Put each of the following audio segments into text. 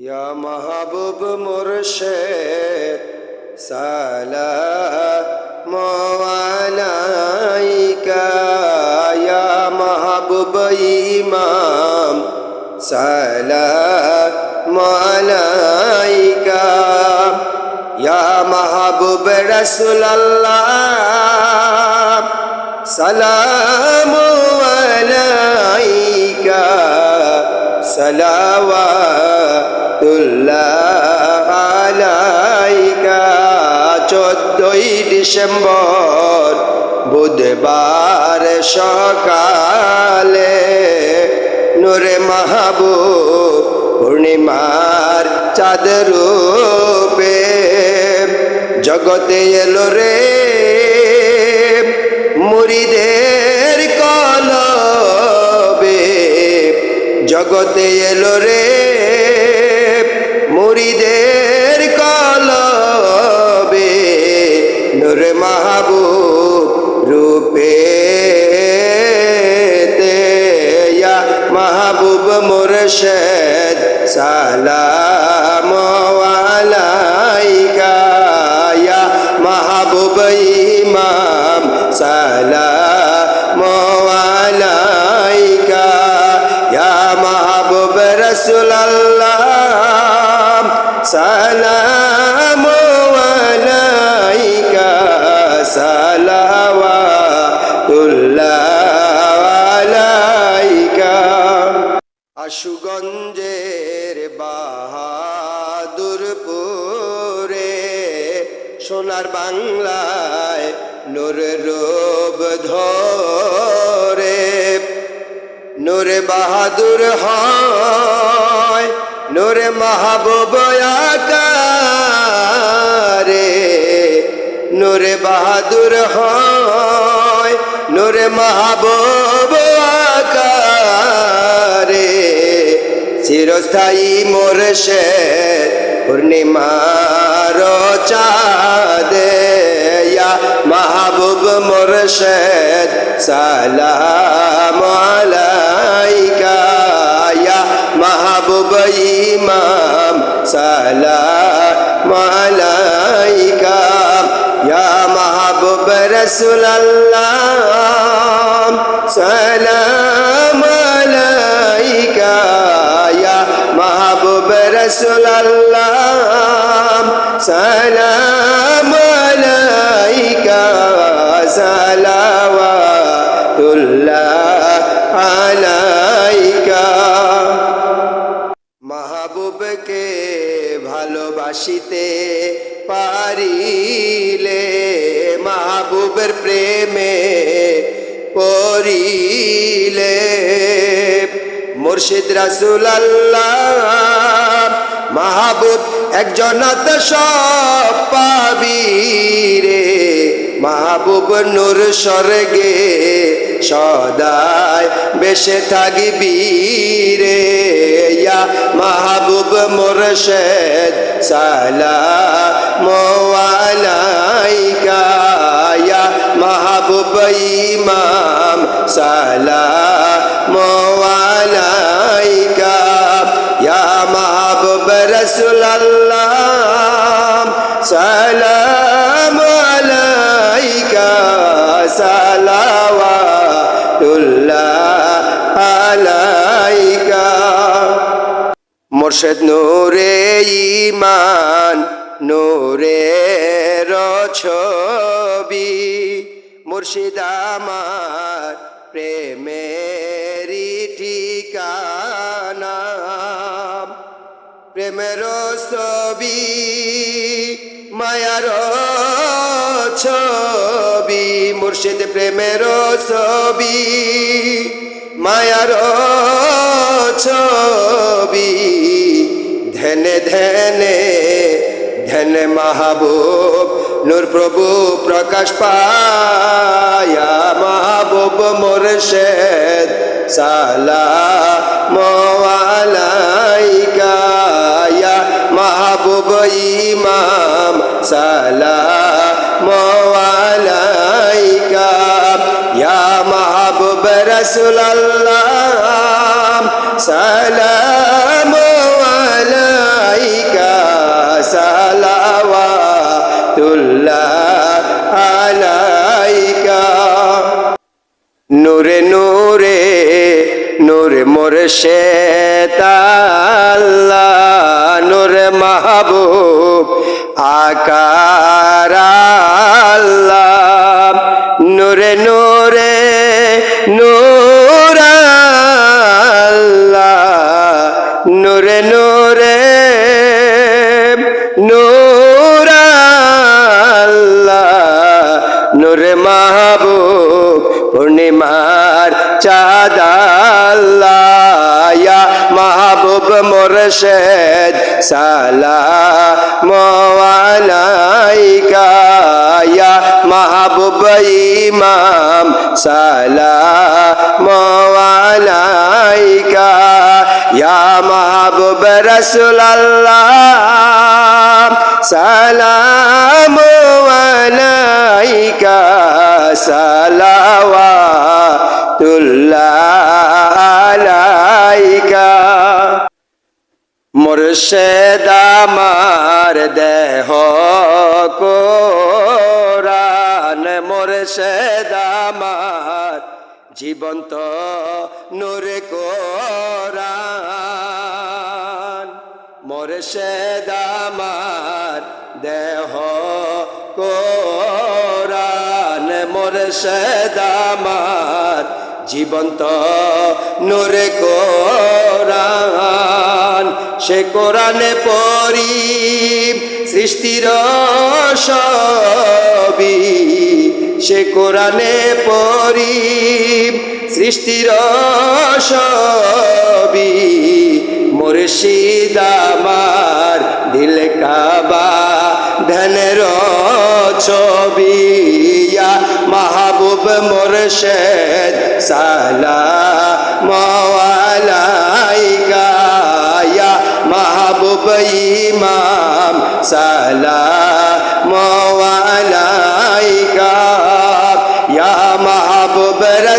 ইয়া মাহবুব মুর্শেদ, সালাম আলাইকা। ইয়া মাহবুব ইমাম, সালাম আলাইকা। ইয়া মাহবুব রাসূলুল্লাহ, সালাম আলাইকা। চোদ্দই ডিসেম্বর বুধবার সকালে নূরে মাহবুব পূর্ণিমার চাঁদ রূপে জগতে এলো রে। মুর্শেদ সালাম আলাইকা ইয়া মাহবুব ইমাম সালাম আলাইকা ইয়া মাহবুব রাসূলুল্লাহ। সোনার বাংলায় নূর রূপ ধরে। নূরে বাহাদুর হয়, নূরে মাহবুব আকারে। নূরে বাহাদুর হয়, নূরে মাহবুব আকারে। চিরস্থায়ী মোরশেদ পূর্ণিমার চাঁদে ইয়া মাহবুব মোরশেদ, সালাম আলাইকা মাহবুব ইমাম, সালাম আলাইকা ইয়া মাহবুব রাসূলুল্লাহ, সালাম আলাইকা ইয়া মাহবুব রাসূলুল্লাহ। সালাম আলাইকা সালাওয়াতুল্লাহ আলাইকা। মাহবুবকে ভালোবাসিতে পারিলে মাহবুবের প্রেমে পড়িলে। মুর্শিদ রাসুল আল্লাহ মাহবুব একজন সব পাবি রে। মাহবুব নূর স্বর্গে সদায় বেশে থাকবি রে। ইয়া মাহবুব মোরশেদ, সালাম আলাইকা। ইয়া মাহবুব ইমাম, সালাম আলাইকা মাহবুব সালাম আলাইকা সালাওয়াতুল্লাহ আলাইকা। মোর্শেদ নূরে ইমান নূরে ছবি মুর্শিদ আমার প্রেমেরি প্রেমের ছবি, মায়ার ছবি, মুর্শিদ প্রেমের ছবি, মায়ার ছবি। ধ্যানে ধ্যানে ধ্যানে মাহবুব, নূর প্রভু প্রকাশ পায়া, মাহবুব মোরশেদ, সালাম আলাইকা মাহবুব ইমাম সালাম আলাইকা। ইয়া মাহবুব রাসূলুল্লাহ সালাম আকার আল্লাহ। নূরে নূরে নূর আল্লাহ। নূরে নূরে নূর আল্লাহ। নূরে মাহবুব পূর্ণিমার চাঁদাল্লা মাহবুব মোরশেদ সালা মোয়া সালাম আলাইকা ইয়া মাহবুব রাসূলুল্লাহ সালাম আলাইকা সালাওয়াতুল্লাহ আলাইকা। মুর্শেদ আমার দেহ কোরআন মুর্শেদ জীবন্ত নূর কোরআন। মুর্শেদ আমার দেহ কোরআন। মুর্শেদ আমার জীবন্ত নূরে কোরআন। সে কোরআনে পড়ি সৃষ্টির সবই সে কোরআনে পড়ি সৃষ্টির সবই মুর্শিদ আমার দিল কাবা ধনের ছবি। মাহবুব মুর্শেদ, সালাম আলাইকা। ইয়া মাহবুব ইমাম, সালাম আলাইকা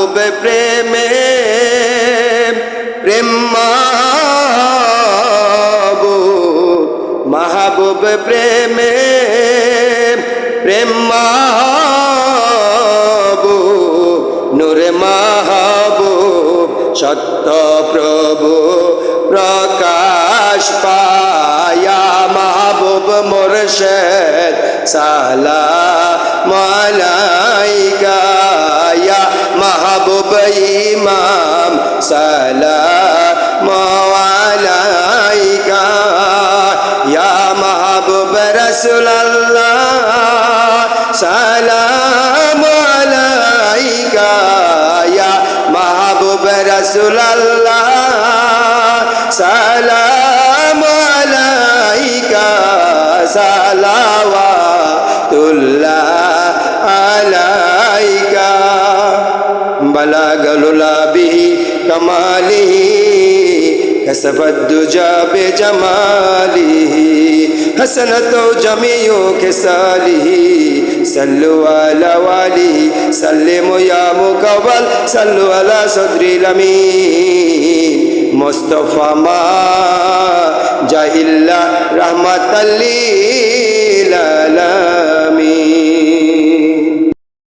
মাহবুব প্রেমে, প্রেম মাহবুব মাহবুব প্রেমে, প্রেম মাহবুব, নূরে মাহবুব, সত্য প্রভু, প্রকাশ পায়া মাহবুব মুর্শেদ সালা মালাইকা ইমাম সালা মালাইকা ইয়া মাহবুব রাসূলুল্লাহ, সালাম আলাইকা। ইয়া মাহবুব রাসূলুল্লাহ, সালাম আলাইকা। সালাওয়াতুল্লাহ আলাইকা বালাগালুলা বিহি কামালিহি كسب الدجى بجماله حسنة جميع كساله صلوا على واليه سلموا يا مقبل صلوا على صدر الأمين مصطفى ما جاء إلا رحمة للعالمين